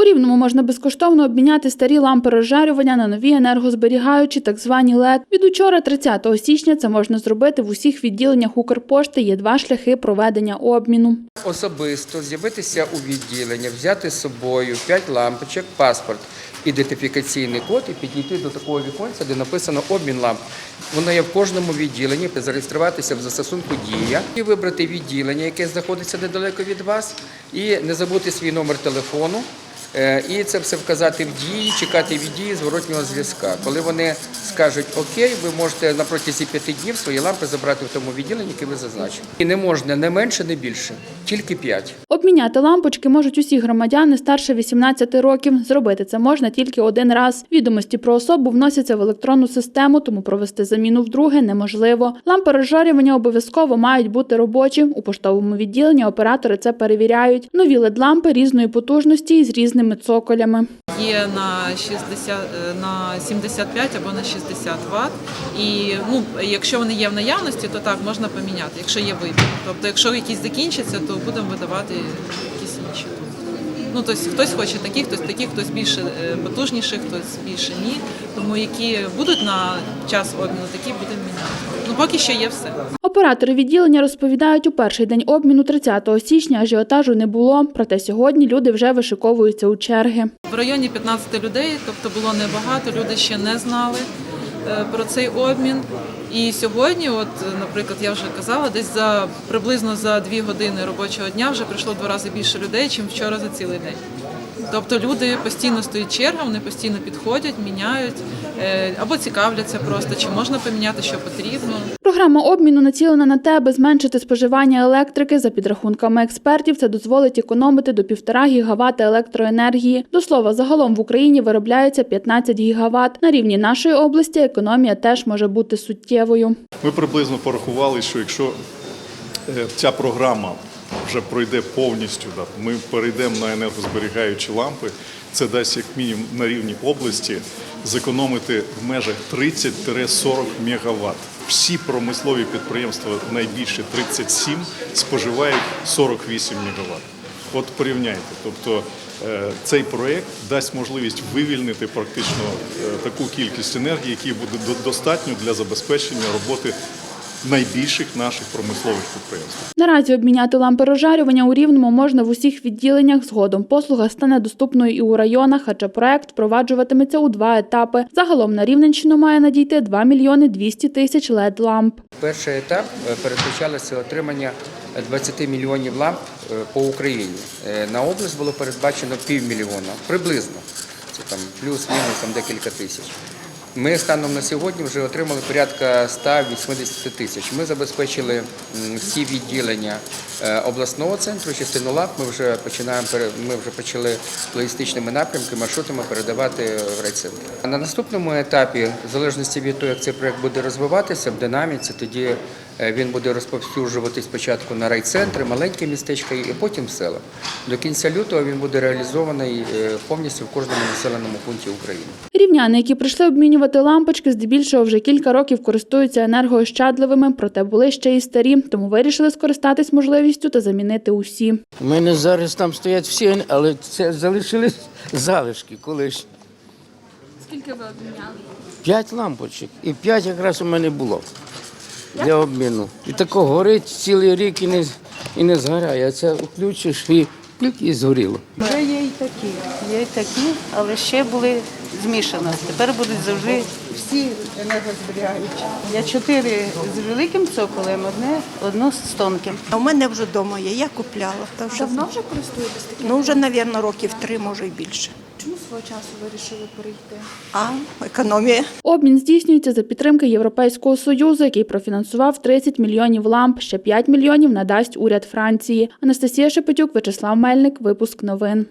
У Рівному можна безкоштовно обміняти старі лампи розжарювання на нові енергозберігаючі, так звані LED. Від учора, 30 січня, це можна зробити в усіх відділеннях Укрпошти. Є два шляхи проведення обміну. Особисто з'явитися у відділення, взяти з собою 5 лампочок, паспорт, ідентифікаційний код і підійти до такого віконця, де написано обмін ламп. Воно є в кожному відділенні, зареєструватися в застосунку Дія і вибрати відділення, яке знаходиться недалеко від вас, і не забути свій номер телефону. Е, І це все вказати в дії, чекати від дії зворотнього зв'язка. Коли вони скажуть Окей, ви можете на протязі п'яти днів свої лампи забрати в тому відділенні, яке ви зазначили. І не можна не менше, не більше, тільки п'ять. Обміняти лампочки можуть усі громадяни старше 18 років. Зробити це можна тільки один раз. Відомості про особу вносяться в електронну систему, тому провести заміну вдруге неможливо. Лампи розжарювання обов'язково мають бути робочі. У поштовому відділенні оператори це перевіряють. Нові LED-лампи різної потужності і з різними цоколями. є на 60, е, на 75 або на 60 Вт. І ну, якщо вони є в наявності, то так можна поміняти, якщо є вибір. Тобто, якщо якісь закінчаться, то будемо видавати якісь інші. Ну, тобто, хтось хоче такі, хтось такі, хтось більше е, хтось більше ні. Тому які будуть на час обміну, такі будемо міняти. Ну поки що є все. Оператори відділення розповідають, у перший день обміну 30 січня ажіотажу не було. Проте сьогодні люди вже вишиковуються у черги. В районі 15 людей, тобто було небагато, люди ще не знали про цей обмін. І сьогодні, от, е, наприклад, я вже казала, десь за приблизно за дві години робочого дня вже прийшло два рази більше людей, ніж вчора за цілий день. Тобто люди постійно стоять черга, вони постійно підходять, міняють е, або цікавляться просто, чи можна поміняти, що потрібно. Програма обміну націлена на те, аби зменшити споживання електрики. За підрахунками експертів, це дозволить економити до 1,5 гігават електроенергії. До слова, загалом в Україні виробляється 15 гігават. На рівні нашої області економія теж може бути суттєвою. Ми приблизно порахували, що якщо е, ця програма вже пройде повністю, ми перейдемо на енергозберігаючі лампи, це дасть як мінімум на рівні області зекономити в межах 30-40 мегаватт. Всі промислові підприємства найбільше 37 споживають 48 мегаватт. От порівняйте. Тобто е, цей проєкт дасть можливість вивільнити практично е, таку кількість енергії, які буде достатньо для забезпечення роботи найбільших наших промислових підприємств. Наразі обміняти лампи розжарювання у Рівному можна в усіх відділеннях. Згодом послуга стане доступною і у районах, адже проект впроваджуватиметься у два етапи. Загалом на Рівненщину має надійти 2 мільйони 200 тисяч LED-ламп. Перший етап е, передбачалося отримання 20 мільйонів ламп е, по Україні. Е, На область було передбачено півмільйона, приблизно. Це там плюс-мінус там декілька тисяч. Ми станом на сьогодні вже отримали порядка 180 тисяч. Ми забезпечили всі відділення е, обласного центру, частину лап. Ми вже починаємо ми вже почали логістичними напрямками, маршрутами передавати в райцентр. На наступному етапі, в залежності від того, як цей проект буде розвиватися в динаміці, тоді він буде розповсюджуватись спочатку на райцентри, маленькі містечка і потім села. До кінця лютого він буде реалізований е, повністю в кожному населеному пункті України. Рівняни, які прийшли обмінювати лампочки, здебільшого вже кілька років користуються енергоощадливими, проте були ще й старі, тому вирішили скористатись можливістю та замінити усі. У мене зараз там стоять всі, але це залишились залишки колись. Скільки ви обміняли? П'ять лампочок. І п'ять якраз у мене було для обміну. І тако горить цілий рік і не, і не згоряє. А це включиш і клік і згоріло. Вже є і такі, є і такі, але ще були змішано. Тепер будуть завжди всі енергозберігаючі. Я чотири з великим цоколем, одне, одну з тонким. А У мене вже вдома є, я купляла. Та вже, Давно вже користуєтесь таким? ну вже, мабуть, років три, може і більше. Свого часу вирішили перейти? А економія. Обмін здійснюється за підтримки Європейського союзу, який профінансував 30 мільйонів ламп. Ще 5 мільйонів надасть уряд Франції. Анастасія Шепетюк, Вячеслав Мельник. Випуск новин.